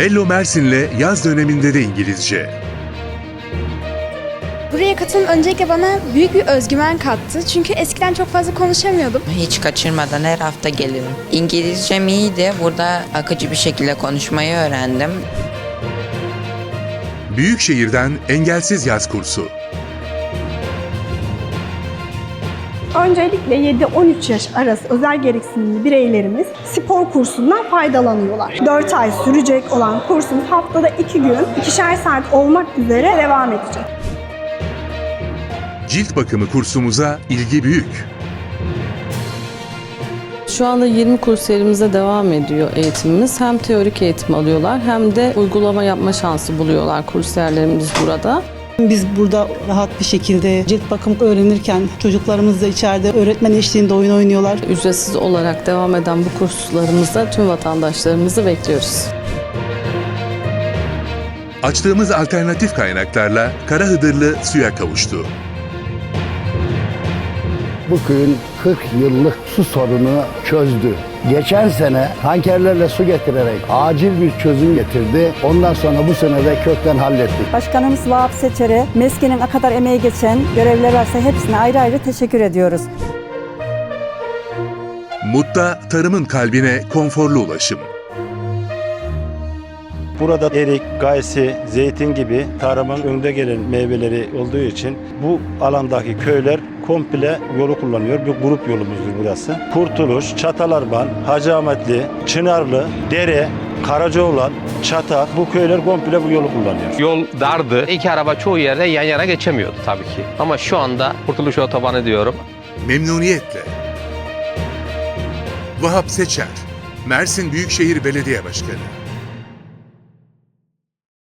Hello Mersin'le yaz döneminde de İngilizce. Buraya katılım öncelikle bana büyük bir özgüven kattı. Çünkü eskiden çok fazla konuşamıyordum. Hiç kaçırmadan her hafta geliyorum. İngilizcem iyiydi. Burada akıcı bir şekilde konuşmayı öğrendim. Büyük şehirden engelsiz yaz kursu. Öncelikle 7-13 yaş arası özel gereksinimli bireylerimiz spor kursundan faydalanıyorlar. 4 ay sürecek olan kursumuz haftada 2 gün, ikişer saat olmak üzere devam edecek. Cilt bakımı kursumuza ilgi büyük. Şu anda 20 kursiyerimize devam ediyor eğitimimiz. Hem teorik eğitim alıyorlar hem de uygulama yapma şansı buluyorlar kursiyerlerimiz burada. Biz burada rahat bir şekilde cilt bakım öğrenirken çocuklarımız da içeride öğretmen eşliğinde oyun oynuyorlar. Ücretsiz olarak devam eden bu kurslarımızda tüm vatandaşlarımızı bekliyoruz. Açtığımız alternatif kaynaklarla Karahıdırlı suya kavuştu. Bu köyün 40 yıllık su sorunu çözdü. Geçen sene tankerlerle su getirerek acil bir çözüm getirdi. Ondan sonra bu sene de kökten hallettik. Başkanımız Vahap Seçer'e MESKİ'nin ne kadar emeği geçen görevliler varsa hepsine ayrı ayrı teşekkür ediyoruz. Mutta tarımın kalbine konforlu ulaşım. Burada erik, gaysi, zeytin gibi tarımın önde gelen meyveleri olduğu için bu alandaki köyler komple yolu kullanıyor. Bir grup yolumuzdur burası. Kurtuluş, Çatalarban, Hacı Ahmetli, Çınarlı, Dere, Karacaoğlan, Çatak bu köyler komple bu yolu kullanıyor. Yol dardı. İki araba çoğu yerde yan yana geçemiyordu tabii ki. Ama şu anda Kurtuluş Otobanı diyorum. Memnuniyetle. Vahap Seçer, Mersin Büyükşehir Belediye Başkanı.